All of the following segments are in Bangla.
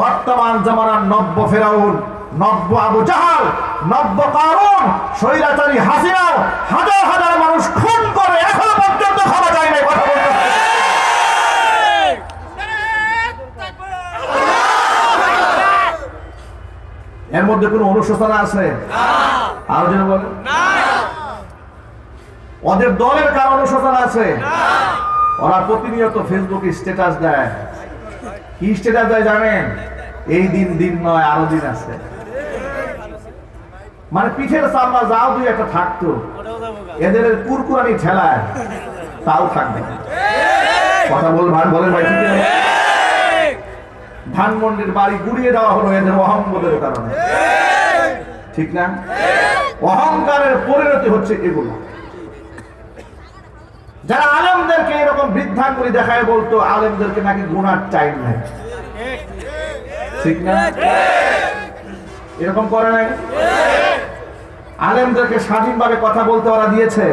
বর্তমান জামানার নব্য ফেরাউন নব্য আবু জাহাল নব্য কারণ স্বৈরাচারী হাসিনাও হাজার হাজার মানুষ খুন করে এখনও পর্যন্ত খাওয়া যায় না কথা বলতে এর মধ্যে কোনো অনুশোচনা আছে? আরও যেন বলেন। ওদের দলের কার অনুশোচনা আছে? ওরা প্রতিনিয়ত ফেসবুকে স্ট্যাটাস দেয়। কি স্ট্যাটাস দেয় জানেন, এই দিন দিন নয়, আরও দিন আছে। মানে পিঠের চামড়া যাও, দুই একটা থাকতো। এদের কুরকুরানি ঠেলায় তাও থাকবে। কথা বল ভাই বলেন ভাই ধানমন্ডির বাড়ি গুড়িয়ে দেওয়া হলো এদের অহংবোধের কারণে। ঠিক না? অহংকারের পরিণতি হচ্ছে এগুলো। যারা আলেমদেরকে এরকম বৃদ্ধাঙ্গুলি দেখায় বলতো, আলেমদেরকে নাকি গুনার টাইম নাই। ঠিক না? এরকম করে নাই? আলেমদেরকে স্বাধীনভাবে কথা বলতে ওরা দিয়েছে।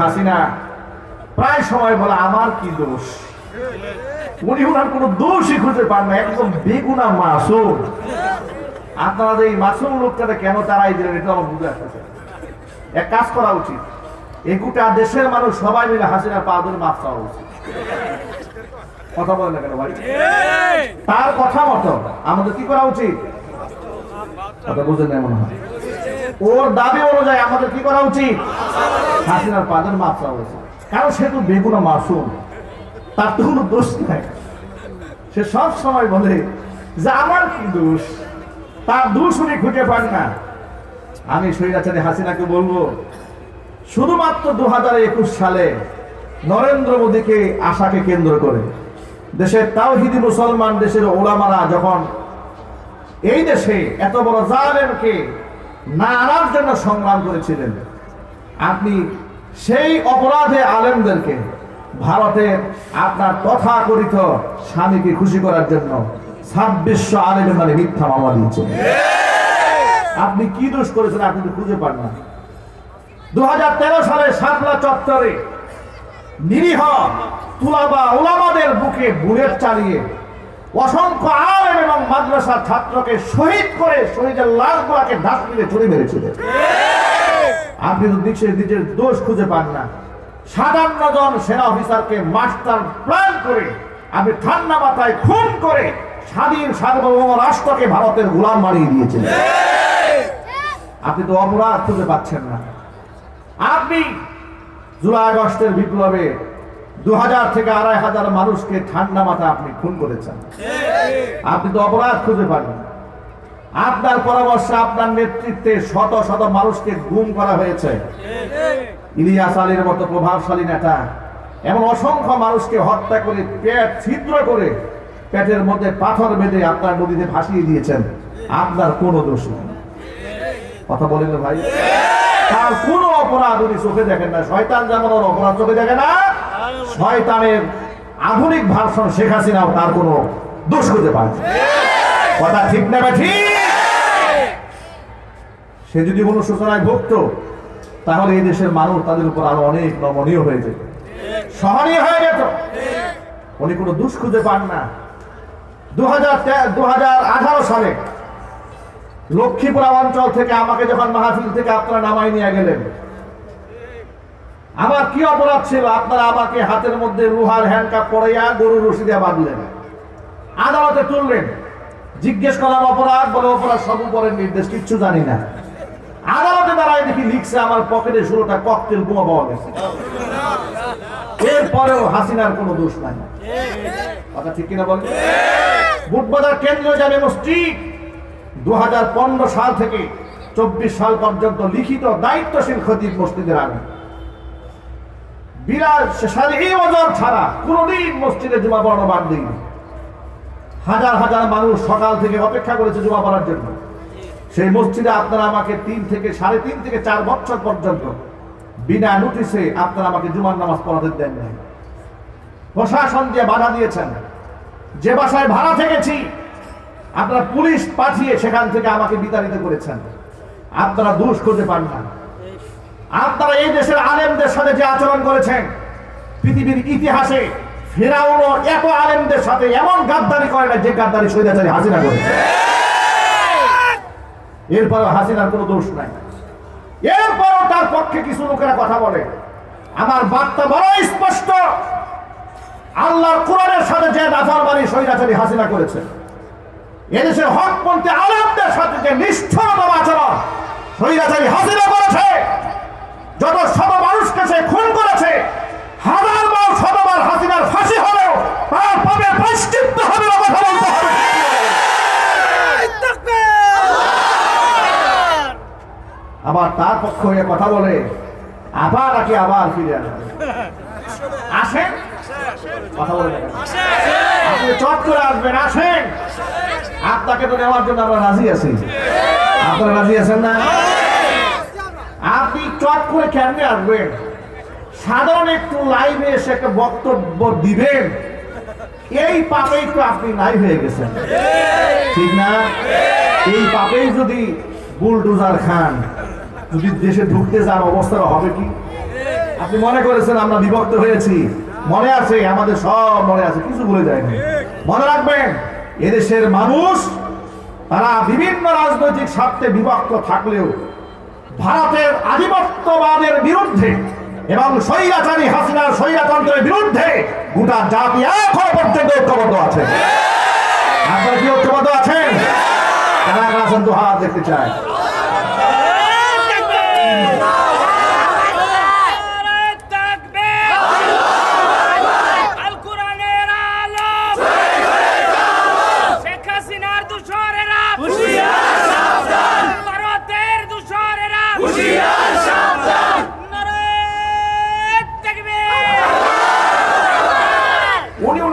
হাসিনা প্রায় সময় বলে, আমার কি দোষ? উনি ওনার কোনো দোষই খুঁজে পান না, একদম বেগুনা মাসুম। আপনারা এই মাসুম লোকটাকে কেন তারাই দিলেন, এটা আমার বুঝে আসতেছে। এক কাজ করা উচিত। এই গোটা দেশের মানুষ সবাই মিলে হাসিনার পা ধরে মাপ চাওয়া উচিত কথা বলেন না কেন ভাই? তার কথা মতো আমাদের কি করা উচিত? কথা বুঝেন না মনে হয়। ওর দাবি অনুযায়ী আমাদের কি করা উচিত? হাসিনার পা ধরে মাপ চাওয়া উচিত কারণ সে তো বেগুনা মাসুম। তার তো কোনো দোষ নাই। সে সব সময় বলে যে আমার কি দোষ? তার দোষ উনি খুঁজে পান না। আমি স্বৈরাচারী হাসিনাকে বলব শুধুমাত্র দু হাজার একুশ সালে নরেন্দ্র মোদীকে আশাকে কেন্দ্র করে দেশের তাওহিদি মুসলমান দেশের ওলামারা যখন এই দেশে এত বড় জালেমকে না আনার জন্য সংগ্রাম করেছিলেন আপনি সেই অপরাধে আলেমদেরকে ভারতের আপনার তথাকথিত স্বামীকে খুশি করার জন্য ছাব্বিশশো আলেমের মানে মিথ্যা মামলা দিয়েছেন। আপনি কি দোষ করেছেন আপনি তো খুঁজে পান না। দু হাজার তেরো সালে সাতলা চত্বরে নিরীহ তুলাবা ওলামাদের বুকে বুলেট চালিয়ে অসংখ্য আলেম এবং মাদ্রাসার ছাত্রকে শহীদ করে শহীদের লাশগুলাকে মিলে ছুড়ে মেরেছিলেন আপনি তো নিজের নিজের দোষ খুঁজে পান না। সাতান্ন জন সেনা অফিসারকে মাস্টার প্ল্যান করে আপনি ঠান্ডা মাথায় খুন করে স্বাধীন সার্বভৌম রাষ্ট্রকে ভারতের গোলাম বানিয়ে দিয়েছিলেন আপনি তো অপরাধ খুঁজে পাচ্ছেন না। আপনি জুলাই আগস্টের বিপ্লবে দু হাজার থেকে আড়াই হাজার মানুষকে ঠান্ডা মাথা আপনি খুন করেছেন। আপনি তো অপরাধ খুঁজে পান আপনার পরামর্শে আপনার নেতৃত্বে শত শত মানুষকে গুম করা হয়েছে। ইলিয়াস আলীর মতো প্রভাবশালী নেতা এমন অসংখ্য মানুষকে হত্যা করে পেট ছিদ্র করে পেটের মধ্যে পাথর বেঁধে আপনার নদীতে ভাসিয়ে দিয়েছেন। আপনার কোনো দোষ নেই। কথা বলেন ভাই। তার কোনো অপরাধ উনি চোখে দেখেন না। শয়তান যেমন ওর অপরাধ চোখে দেখে না, শয়তানের আধুনিক ভার্সন শেখ হাসিনাও তার কোনো দোষ খুঁজে পায় কথা ঠিক না ঠিক? সে যদি কোনো সূচনায় ভুগত তাহলে এই দেশের মানুষ তাদের উপর আরও অনেক নমনীয় হয়ে যেত। সহনীয় হয়ে যেত। উনি কোনো দোষ খুঁজে পান না। দু হাজার সালে লক্ষ্মীপুরা অঞ্চল থেকে আমাকে যখন মাহফিল থেকে আপনারা নামাই নিয়ে গেলেন, আমার কি অপরাধ ছিল? আপনারা আমাকে হাতের মধ্যে রুহার হ্যান্ডকাপ পড়াইয়া গরুর রশি দিয়ে বাঁধলেন, আদালতে তুললেন। জিজ্ঞেস করলাম, অপরাধ? বলে, অপরাধ সব উপরের নির্দেশ, কিচ্ছু জানি না। আদালতে দাঁড়ায় দেখি লিখছে, আমার পকেটে ষোলোটা ককটেল বোমা পাওয়া গেছে। এরপরেও হাসিনার কোনো দোষ নাই। কথা ঠিক কিনা বল বুটবাজার কেন্দ্রীয় জানে মসজিদ দু হাজার পনেরো সাল থেকে চব্বিশ সাল পর্যন্ত লিখিত দায়িত্বশীল খতিব মসজিদের আগে। বিরাট সাড়ে বছর ছাড়া কোনোদিন মসজিদে জুমা পড়ানো বাদ দিইনি হাজার হাজার মানুষ সকাল থেকে অপেক্ষা করেছে জুমা পড়ার জন্য। সেই মসজিদে আপনারা আমাকে তিন থেকে সাড়ে তিন থেকে চার বছর পর্যন্ত বিনা নোটিশে আপনারা আমাকে জুমার নামাজ পড়াতে দেন নাই। প্রশাসন দিয়ে বাধা দিয়েছেন। যে বাসায় ভাড়া থেকেছি আপনারা পুলিশ পাঠিয়ে সেখান থেকে আমাকে বিতাড়িত করেছেন। আপনারা দোষ করতে পান না। আপনারা এই দেশের আলেমদের সাথে যে আচরণ করেছেন, পৃথিবীর ইতিহাসে ফেরাউনও এত আলেমদের সাথে এমন গাদ্দারি করে না যে গাদ্দারি সৈদাচারী হাসিনা করেছে এরপরও হাসিনার কোনো দোষ নাই। এরপরও তার পক্ষে কিছু লোকেরা কথা বলে। আমার বার্তা বড় স্পষ্ট। আল্লাহর কোরআনের সাথে যে নাফরমানি সৈরাচারী হাসিনা করেছে। এদেশের হকপন্থী আলমদের সাথে যে নিষ্ঠুরতম আচরণ সৈরাচারী হাসিনা করেছে, যত শত মানুষকে সে খুন করেছে হাজার বার শতবার হাসিনার ফাঁসি হলেও তার পাবে প্রায়শ্চিত্ত হবে না কথা বলতে হবে আবার তার পক্ষ হয়ে কথা বলে, আবার নাকি আবার ফিরে আসবে আসেন। কথা বলে দেখেন। আপনি চট করে আসবেন, আসেন। আপনাকে তো নেওয়ার জন্য আমরা রাজি আছি। আপনারা রাজি আছেন না? আপনি চট করে কেমনে আসবেন? সাধারণ একটু লাইভে এসে একটা বক্তব্য দিবেন। এই পাপেই তো আপনি নাই হয়ে গেছেন। ঠিক না? এই পাপেই যদি বুলডোজার খান, যদি দেশে ঢুকতে যার অবস্থা হবে কি? আপনি মনে করেছেন আমরা বিভক্ত হয়েছি? মনে আছে, আমাদের সব মনে আছে, কিছু ভুলে যায়নি। মনে রাখবেন, এদেশের মানুষ, তারা বিভিন্ন রাজনৈতিক স্বার্থে বিভক্ত থাকলেও ভারতের আধিপত্যবাদের বিরুদ্ধে এবং স্বৈরাচারী হাসিনার স্বৈরাতন্ত্রের বিরুদ্ধে গোটা জাতি এখন পর্যন্ত ঐক্যবদ্ধ আছে। আপনারা কি ঐক্যবদ্ধ আছেন? কারা কারা দেখতে চায়।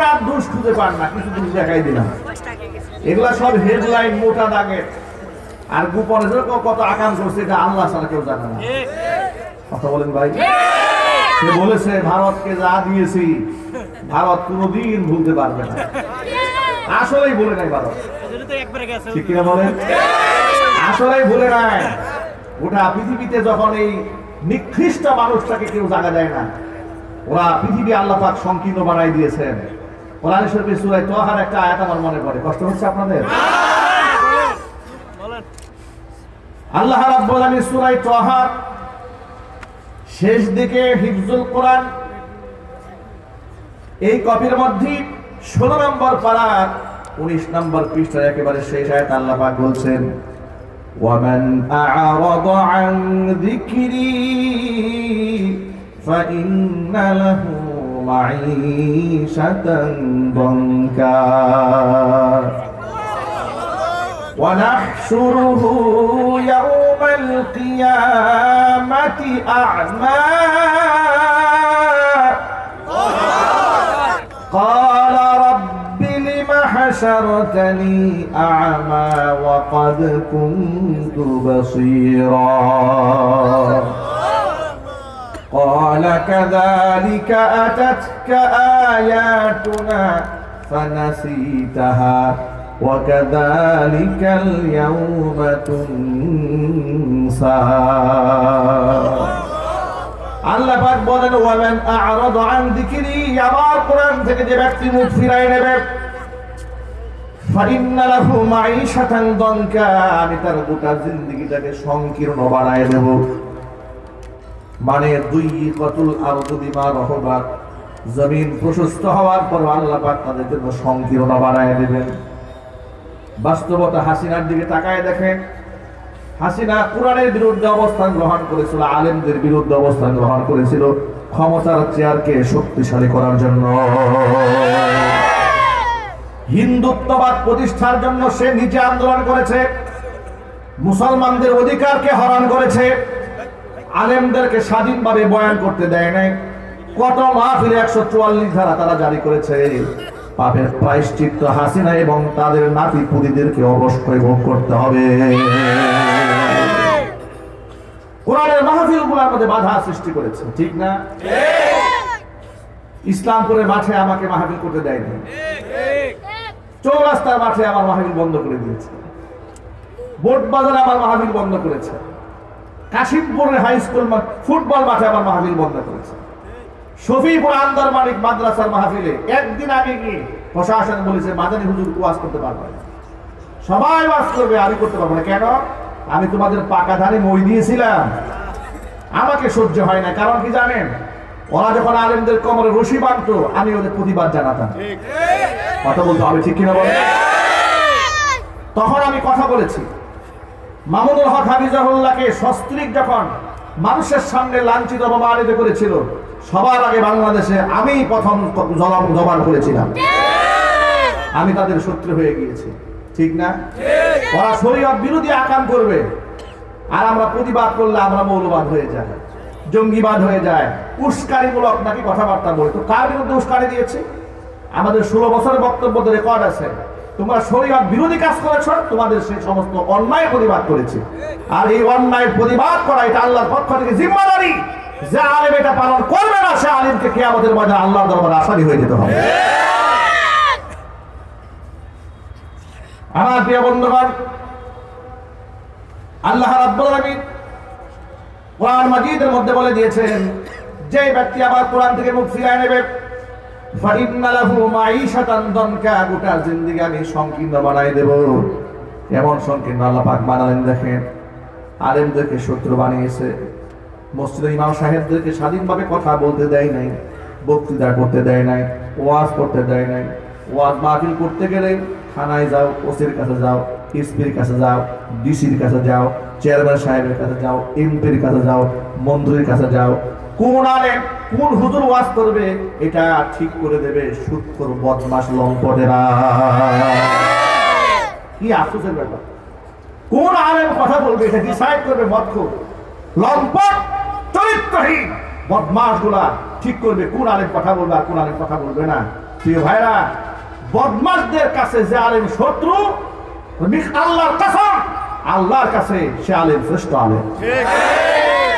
ওনার দোষ খুঁজে পান না, কিছু দেখাই দিলাম। এগুলা সব হেডলাইন মোটা আর গোপনে কত আকাম করছে, এটা আল্লাহ কেউ জানে না। কথা বলেন ভাই। সে বলেছে, ভারতকে যা দিয়েছি, ভারত কোনোদিন ভুলতে পারবে না। আসলেই বলে নাই ভারত। ঠিক কিনা বলেন? আসলেই ভুলে নাই। গোটা পৃথিবীতে যখন এই নিকৃষ্ট মানুষটাকে কেউ জায়গা দেয় না, ওরা পৃথিবী আল্লাহ পাক সংকীর্ণ বানাই দিয়েছেন। কোরআন শরীফের সূরায় তোহার একটা আয়াত আমার মনে পড়ে কষ্ট হচ্ছে আপনাদের আল্লাহ রাব্বুল আলামিন সূরায় তোহার শেষ দিকে হিফজুল কোরআন এই কপির মধ্যে ষোলো নম্বর পাড়ার উনিশ নম্বর পৃষ্ঠার একেবারে শেষ আয়াত আল্লাহ পাক বলছেন ومن أعرض عن ذكري فإن له معيشة ضنكا. ونحشره يوم القيامة أعمى. قال رب لم حشرتني أعمى وقد كنت بصيرا. قال كذلك أتتك آياتنا فنسيتها وكذلك اليوم تنسى আল্লাহ পাক বলেন ওয়ামান আ'রাদ আন যিকরি আমার কোরআন থেকে যে ব্যক্তি মুখ ফিরায় নেবে ফাইন্না লাহু মাঈশাতান দনকা আমি তার গোটা জিন্দেগিটাকে সংকীর্ণ বানায় দেব মানে দুই কতুল আরদু বিমা রহবাত জমিন প্রশস্ত হওয়ার পর আল্লাহ পাক তাদের জন্য সংকীর্ণ বানায় দেবেন। বাস্তবতা হাসিনার দিকে তাকায় দেখেন। হাসিনা কোরআনের বিরুদ্ধে অবস্থান গ্রহণ করেছিল, আলেমদের বিরুদ্ধে অবস্থান গ্রহণ করেছিল। ক্ষমতার চেয়ারকে শক্তিশালী করার জন্য। হিন্দুত্ববাদ প্রতিষ্ঠার জন্য সে নিজে আন্দোলন করেছে। মুসলমানদের অধিকারকে হরণ করেছে। আলেমদেরকে স্বাধীনভাবে বয়ান করতে দেয় নাই। কত মাহফিলে একশো চুয়াল্লিশ ধারা তারা জারি করেছে। পাপের প্রায়শ্চিত্ত হাসিনা এবং তাদের নাতি পুরীদেরকে অবশ্যই ভোগ করতে হবে। কোরআনের মাহফিলগুলার মধ্যে বাধা সৃষ্টি করেছে, ঠিক না? ইসলামপুরের মাঠে আমাকে মাহফিল করতে দেয়নি চৌরাস্তার মাঠে আমার মাহফিল বন্ধ করে দিয়েছে। বোট বাজারে আমার মাহফিল বন্ধ করেছে। কাশিমপুরের হাই স্কুল ফুটবল মাঠে আমার মাহফিল বন্ধ করেছে। শফিপুর আন্দার মালিক মাদ্রাসার মাহফিলে একদিন আগে কি প্রশাসন বলেছে মাদানী হুজুর ওয়াজ করতে পারবে সবাই ওয়াজ করবে আমি করতে পারব না। কেন? আমি তোমাদের পাকা ধানে মই দিয়েছিলাম। আমাকে সহ্য হয় না। কারণ কি জানেন? ওরা যখন আলেমদের কোমরে রশি বাঁধতো আমি ওদের প্রতিবাদ জানাতাম। কথা বলতে হবে ঠিক কিনা বলেন? তখন আমি কথা বলেছি। মামুনুল হক হাফিজাহুল্লাহকে সস্ত্রিক যখন মানুষের সামনে লাঞ্ছিত অপমানিত করেছিল সবার আগে বাংলাদেশে আমি প্রথম জবান করেছিলাম। আমি তাদের শত্রু হয়ে গিয়েছি। ঠিক না? ওরা শরীয়ত বিরোধী আকাম করবে। আর আমরা প্রতিবাদ করলে আমরা মৌলবাদ হয়ে যাই জঙ্গিবাদ হয়ে যায়। উস্কানিমূলক নাকি কথাবার্তা বলে তো কার বিরুদ্ধে উস্কানি দিয়েছে? আমাদের ষোলো বছরের বক্তব্য রেকর্ড আছে। তোমরা শরীয়ত বিরোধী কাজ করেছ, তোমাদের সেই সমস্ত অন্যায় প্রতিবাদ করেছে। আর এই অন্যায় প্রতিবাদ করা, এটা আল্লাহর পক্ষ থেকে জিম্মাদারি। যে আলেম এটা পালন করবে না, সে আলিমকে আমাদের মধ্যে আল্লাহর দরবারে আসারি হয়ে যেতে হবে। আমার প্রিয় বন্ধুগণ, আল্লাহ রাব্বুল আলামিন কোরআন মাজিদের মধ্যে বলে দিয়েছেন, যে ব্যক্তি আবার কোরআন থেকে মুখ ফিরায় নেবে ফাইন্না লাহু মাঈশাতান দনকা গোটা জিন্দেগি আমি সংকীর্ণ বানাই দেব। এমন সংকীর্ণ আল্লাহ পাক বানালেন, দেখেন, আলেমদেরকে শত্রু বানিয়েছে। মসজিদ ইমাম সাহেবদেরকে স্বাধীনভাবে কথা বলতে দেয় নাই, বক্তৃতা করতে দেয় নাই, ওয়াজ করতে দেয় নাই। ওয়াজ মাহফিল করতে গেলে থানায় যাও, ওসির কাছে যাও, এসপির কাছে যাও, ডিসির কাছে যাও, চেয়ারম্যান সাহেবের কাছে যাও, এমপির কাছে যাও, মন্ত্রীর কাছে যাও কোন আলেম কোন হুজুর ওয়াজ করবে এটা ঠিক করে দেবে সুৎখর বদমাস লম্পটেরা। কি আফসোসের ব্যাপার। কোন আলেম কথা বলবে এটা ডিসাইড করবে মতখোর লম্পট চরিত্রহীন বদমাসগুলা ঠিক করবে কোন আলেম কথা বলবে আর কোন আলেম কথা বলবে না। প্রিয় ভাইরা বদমাসদের কাছে যে আলেম শত্রু আল্লাহর কাসম আল্লাহর কাছে সে আলেম শ্রেষ্ঠ আলেম।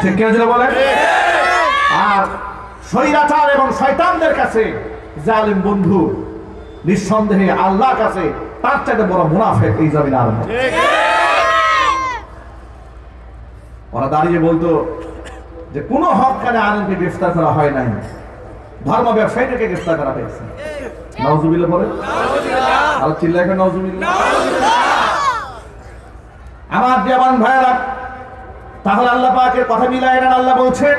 ঠিক। কেন বলেন? আর স্বৈরাচার এবং শয়তানদের কাছে জালিম বন্ধু, নিঃসন্দেহে আল্লাহর কাছে তার চাইতে বড় মুনাফেক এই জমিন আর ওরা দাঁড়িয়ে বলতো যে কোন হকানে আনন্দকে গ্রেফতার করা হয় নাই। ধর্ম ব্যবসায়ীদেরকে গ্রেফতার করা হয়েছে। নওজুবিল্লাহ বলে আর চিল্লা এখন আমার দেবান ভাইরা তাহলে আল্লাহ পাকের কথা নেন, আল্লাহ বলছেন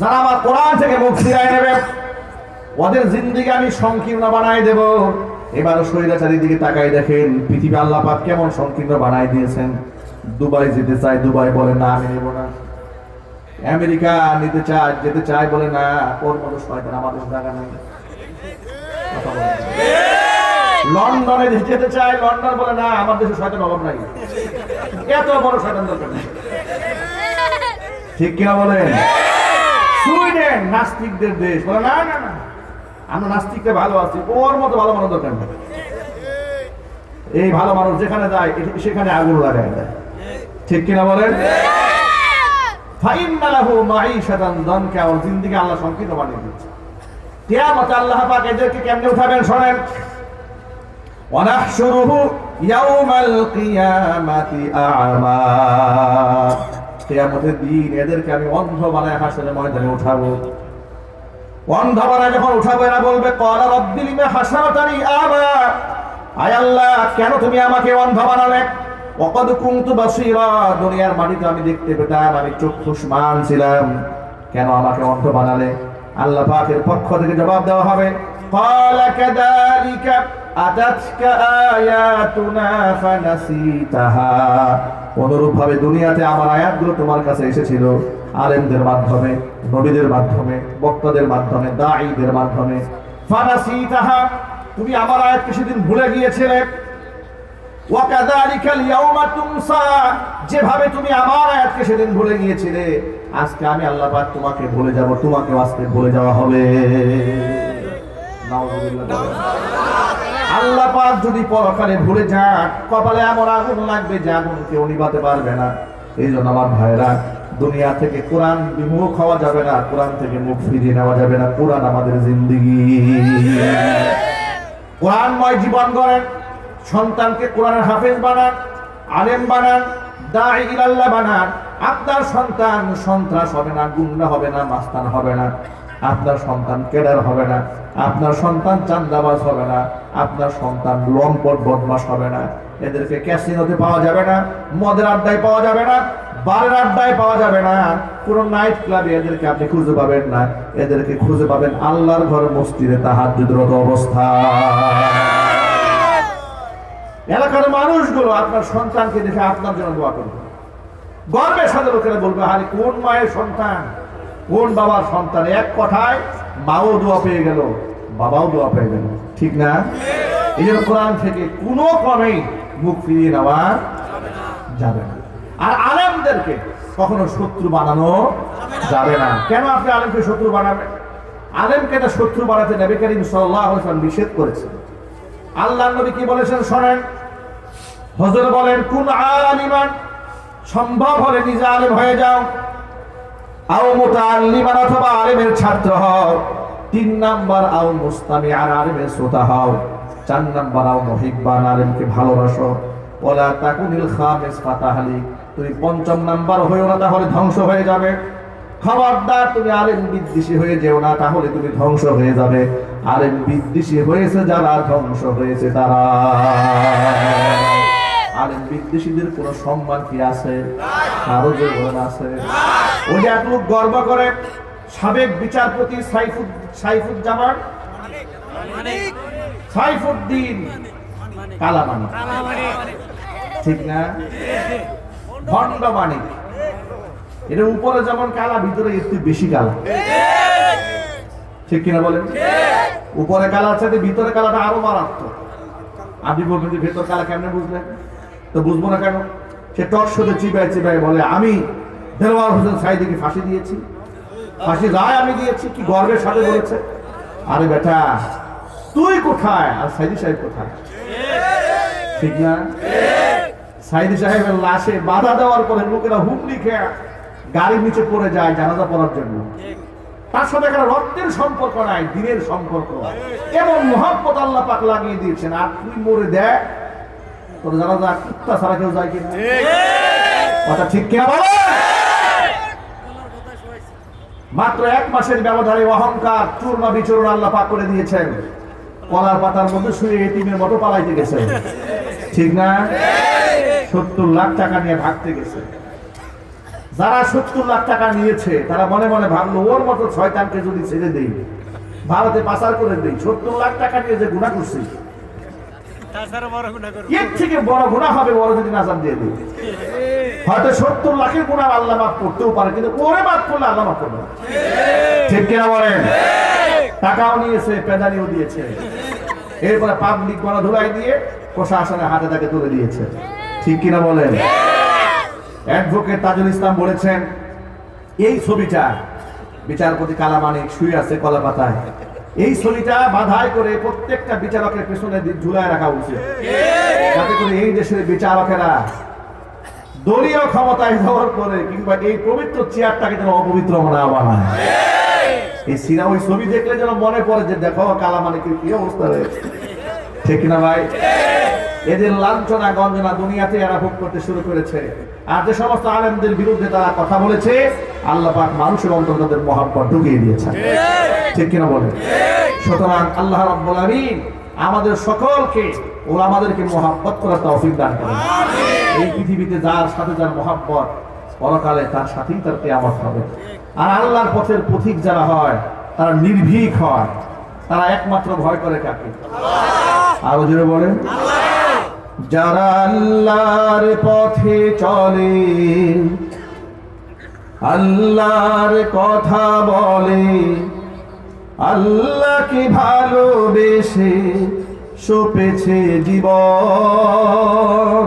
যারা আমার কোরআন থেকে মুখ ফিরায় নেবে, ওদের জিন্দিগি আমি সংকীর্ণ বানাই দেব। এবার শরীরাচারীর দিকে তাকাই দেখেন, পৃথিবী আল্লাহ পাক কেমন সংকীর্ণ বানাই দিয়েছেন। দুবাই যেতে চাই দুবাই বলে, না, আমি নেব না। আমেরিকা নিতে চায়, যেতে চায় বলে, না ওর মতো শয়তান আমাদের জায়গা নেই। লন্ডনে যেতে চায়, লন্ডন বলে, না, আমার দেশে শয়তান অভাব নাই। এত বড় শয়তান দরকার ঠিক কিনা বলেন? বললেন নাস্তিকদের দেশ। বলে, না না না আমরা নাস্তিককে ভালো আছি, ওর মতো ভালো মানুষ দরকার নেই। এই ভালো মানুষ যেখানে যায় সেখানে আগুন লাগায় দেয়। ঠিক কিনা বলেন? ফাইন মালাহু মাই সাদান দনকে, ওর জিন্দিগি আল্লাহ সংকীর্ণ বানিয়ে দিচ্ছে। কিয়ামত আল্লাহ পাক এদেরকে কেমনে উঠাবেন শোনেন? ওয়ানাহশুরুহু ইয়াউমাল কিয়ামাতি আ'মা। কিয়ামতের দিন এদেরকে আমি অন্ধ বানায় হাসরের ময়দানে উঠাবো অন্ধ বানায় যখন উঠাবো এরা বলবে কলা রব্বি লিমা হাসারাতানি আমা আয় আল্লাহ কেন তুমি আমাকে অন্ধ বানালে অকদ কুন্তু বাসীরা দুনিয়ার মাটিতে আমি দেখতে পেতাম আমি চক্ষুষ্মান ছিলাম কেন আমাকে অন্ধ বানালে আল্লাহ পাকের পক্ষ থেকে জবাব দেওয়া হবে قال كذلك أتتك آياتنا فنسيتها অনুরূপ ভাবে দুনিয়াতে আমার আয়াতগুলো তোমার কাছে এসেছিল। আলেমদের মাধ্যমে, নবীদের মাধ্যমে, বক্তাদের মাধ্যমে, দাঈদের মাধ্যমে। ফানাসিতাহা, তুমি আমার আয়াত সেদিন ভুলে গিয়েছিলে। যেভাবে তুমি আমার আয়াতকে সেদিন ভুলে গিয়েছিলে। আজকে আমি আল্লাহ পাক তোমাকে ভুলে যাব তোমাকে আজকে ভুলে যাওয়া হবে। আল্লাহ পাক যদি পরকালে ভুলে যান, কপালে এমন আগুন লাগবে যে আগুন কেউ নিভাতে পারবে না। এই জন্য আমার ভাইরা দুনিয়া থেকে কোরআন বিমুখ হওয়া যাবে না, কোরআন থেকে মুখ ফিরিয়ে নেওয়া যাবে না। কোরআন আমাদের জিন্দিগি। কোরআনময় জীবন গড়েন, সন্তানকে কোরআনের হাফেজ বানান, আলেম বানান, দাঈ ইলাল্লাহ বানান। আপনার সন্তান সন্ত্রাস হবে না, গুন্ডা হবে না, মাস্তান হবে না। আপনার সন্তান কেডার হবে না, আপনার সন্তান চান্দাবাজ হবে না, আপনার সন্তান লম্পট বদমাস হবে না। এদেরকে ক্যাসিনোতে পাওয়া যাবে না, মদের আড্ডায় পাওয়া যাবে না, বারের আড্ডায় পাওয়া যাবে না। কোন নাইট ক্লাবে এদেরকে আপনি খুঁজে পাবেন না, এদেরকে খুঁজে পাবেন আল্লাহর ঘর মসজিদে তাহার অবস্থা। এলাকার মানুষগুলো আপনার সন্তানকে দেখে আপনার জন্য দোয়া করবে। গর্বের সাথে লোকেরা বলবে, আরে কোন মায়ের সন্তান? কোন বাবার সন্তান? এক কথায়, মাও দোয়া পেয়ে গেল, বাবাও দোয়া পেয়ে গেল। ঠিক না? এই জন্য কোরআন থেকে কোনো ক্রমেই মুখ ফিরিয়ে নেওয়া যাবে না। আর আলেমদেরকে কখনো শত্রু বানানো যাবে না। কেন আপনি আলেমকে শত্রু বানাবেন? আলেমকে না শত্রু বানাতে নবী করিম ওয়াসাল্লাম নিষেধ করেছেন। আল্লাহ নবী কি বলেছেন শোনেন? হজর বলেন, কোন আলিমান, সম্ভব হলে নিজে আলেম হয়ে যাও। আও মুতাআল্লিমান অথবা আলেমের ছাত্র হও। তিন নাম্বার আও মুস্তামি আর আলেমের শ্রোতা হও। চার নাম্বার আও মহিব্বান আলেমকে ভালোবাসো। ওলা তাকুনিল খামিস ফাতাহালি। তুমি পঞ্চম নাম্বার হয়েও না, তাহলে ধ্বংস হয়ে যাবে। খবরদার, তুমি আলেম বিদ্বেষী হয়ে যেও না, তাহলে তুমি ধ্বংস হয়ে যাবে। আলেম বিদ্বেষী হয়েছে যারা, ধ্বংস হয়েছে তারা। আলেম বিদ্বেষীদের কোন সম্মান কি আছে? আরও যে আছে? ওই এক গর্ব করে সাবেক বিচারপতি সাইফুদ সাইফুজ্জামান। সাইফুদ্দিন কালামানি ঠিক না? ভণ্ড এটা উপরে যেমন কালা, ভিতরে একটু বেশি কালা। ঠিক কিনা বলেন? উপরে কালার সাথে ভিতরে কালাটা আরও মারাত্মক। আপনি বলবেন যে ভেতর কালা কেমনে বুঝলেন? তো বুঝব না কেন? সে টক চিবায় চিবায় বলে, আমি দেলোয়ার হোসেন সাইদিকে ফাঁসি দিয়েছি। ফাঁসি রায় আমি দিয়েছি কি গর্বের সাথে বলেছে। আরে বেটা তুই কোথায়? আর সাইদি সাহেব কোথায়? ঠিক না? সাইদি সাহেবের লাশে বাধা দেওয়ার পরে লোকেরা হুমলি খেয়ে গাড়ির নিচে পড়ে যায় জানাজা পড়ার জন্য। তার সাথে এখানে রক্তের সম্পর্ক নাই দিনের সম্পর্ক। এবং মহাব্বত আল্লাহ পাক লাগিয়ে দিয়েছেন আর তুই মরে দেখ তোর জানাজা কুত্তা ছাড়া কেউ যায় কিনা? কথা ঠিক কিনা বলে? মাত্র এক মাসের ব্যবধানে অহংকার চূর্ণ বিচরণ আল্লাহ পাক করে দিয়েছেন। কলার পাতার মধ্যে শুয়ে এতিমের মতো পালাইতে গেছে। ঠিক না? সত্তর লাখ টাকা নিয়ে ভাগতে গেছে। যারা সত্তর লাখ টাকা নিয়েছে তারা মনে মনে ভাবলো ওর মতো ছয়তানকে যদি ছেড়ে দেই ভারতে পাচার করে দেই সত্তর লাখ টাকা নিয়ে যে গুণা করছি এর থেকে বড় গুণা হবে বড় যদি নাজাম দিয়ে দিই। হয়তো সত্তর লাখের গুণা আল্লাহ মাফ করতেও পারে, কিন্তু ওরে মাফ করলে আল্লাহ মাফ করবে ঠিক কিনা বলেন? টাকাও নিয়েছে, পেদানিও দিয়েছে। এরপরে পাবলিক গণা ধুলাই দিয়ে প্রশাসনের হাতে তাকে তুলে দিয়েছে। ঠিক কিনা বলেন? অ্যাডভোকেট তাজুল ইসলাম বলেছেন, এই ছবিটা, বিচারপতি কালামানিক শুয়ে আছে কলা পাতায় এই ছবিটা বাধাই করে প্রত্যেকটা বিচারকের পেছনে ঝুলায় রাখা উচিত। যাতে করে এই দেশের বিচারকেরা দলীয় ক্ষমতায় যাওয়ার পরে কিংবা এই পবিত্র চেয়ারটাকে যেন অপবিত্র না এই সিনা ওই ছবি দেখলে যেন মনে পড়ে যে দেখো, কালামানিকের কি অবস্থা রয়েছে। ঠিক না ভাই? এদের লাঞ্ছনা গঞ্জনা দুনিয়াতে এরা ভোগ করতে শুরু করেছে। আর যে সমস্ত আলেমদের বিরুদ্ধে তারা কথা বলেছে, আল্লাহ পাক মানুষের অন্তর তাদের মহাব্বত ঢুকিয়ে দিয়েছেন। ঠিক কিনা বলে? সুতরাং আল্লাহ রাব্বুল আমিন আমাদের সকলকে ও আমাদেরকে মহাব্বত করার তৌফিক দান করেন। এই পৃথিবীতে যার সাথে যার মহাব্বত পরকালে তার সাথেই তার কেয়ামত হবে। আর আল্লাহর পথের পথিক যারা হয় তারা নির্ভীক হয়। তারা একমাত্র ভয় করে কাকে? আরও জোরে বলেন। যারা আল্লাহর পথে চলে আল্লাহর কথা বলে আল্লাহকে ভালোবেসে সপেছে জীবন।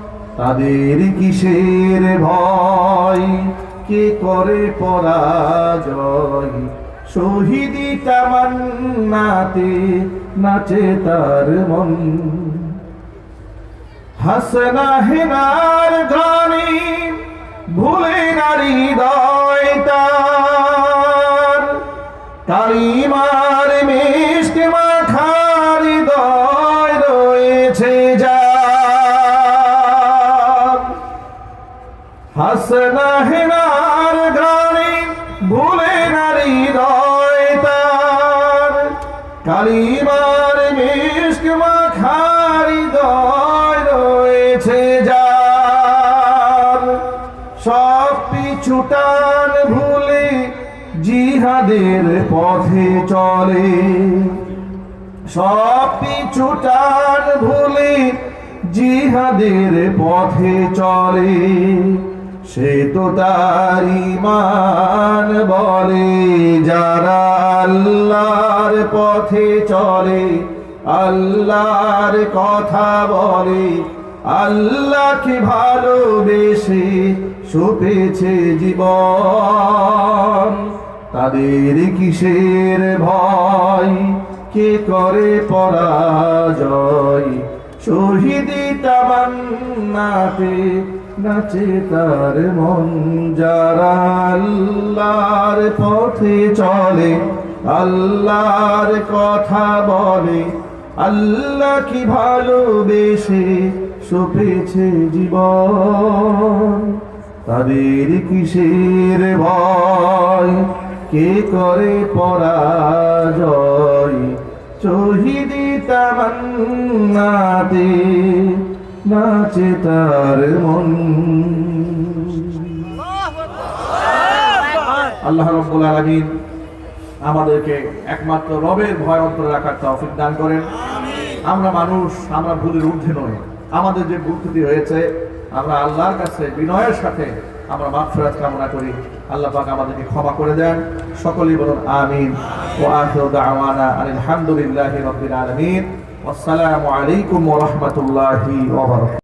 তাদের কিসের ভয়? কে করে পরাজয়? শহীদি তামান্নাতে নাচে তার মন। হাসনা হেনার গানে ভুলে নারী দয় তার। কালিমার জিহাদের পথে চলে। সব পিছুটান ভুলে জিহাদের পথে চলে। সে তো তার ইমান বলে, যারা আল্লাহর পথে চলে, আল্লাহর কথা বলে, আল্লাহকে ভালোবেসে সুপেছে জীবন। তাদের কিসের ভয়? কে করে পরাজয়? শহীদি তামান্নাতে নাচে তার মন যারা আল্লাহর পথে চলে, আল্লাহর কথা বলে, আল্লাহ কি ভালোবেসে সপেছে জীবন? তাদের কিসের ভয়? কে করে পরাজয়? শহীদি তামান্নাতে নাচে তার মন। আল্লাহ রব্বুল আলামিন আমাদেরকে একমাত্র রবের ভয় অন্তরে রাখার তৌফিক দান করেন। আমরা মানুষ আমরা ভুলের ঊর্ধ্বে নই। আমাদের যে ভুল হয়েছে আমরা আল্লাহর কাছে বিনয়ের সাথে আমরা মাগফিরাত কামনা করি। আল্লাহ পাক আমাদেরকে ক্ষমা করে দেন। সকলেই বলুন আমিন। ও দাওয়ানা আলহামদুলিল্লাহি রাব্বিল আলামিন। ওয়াসসালামু আলাইকুম রাহমাতুল্লাহি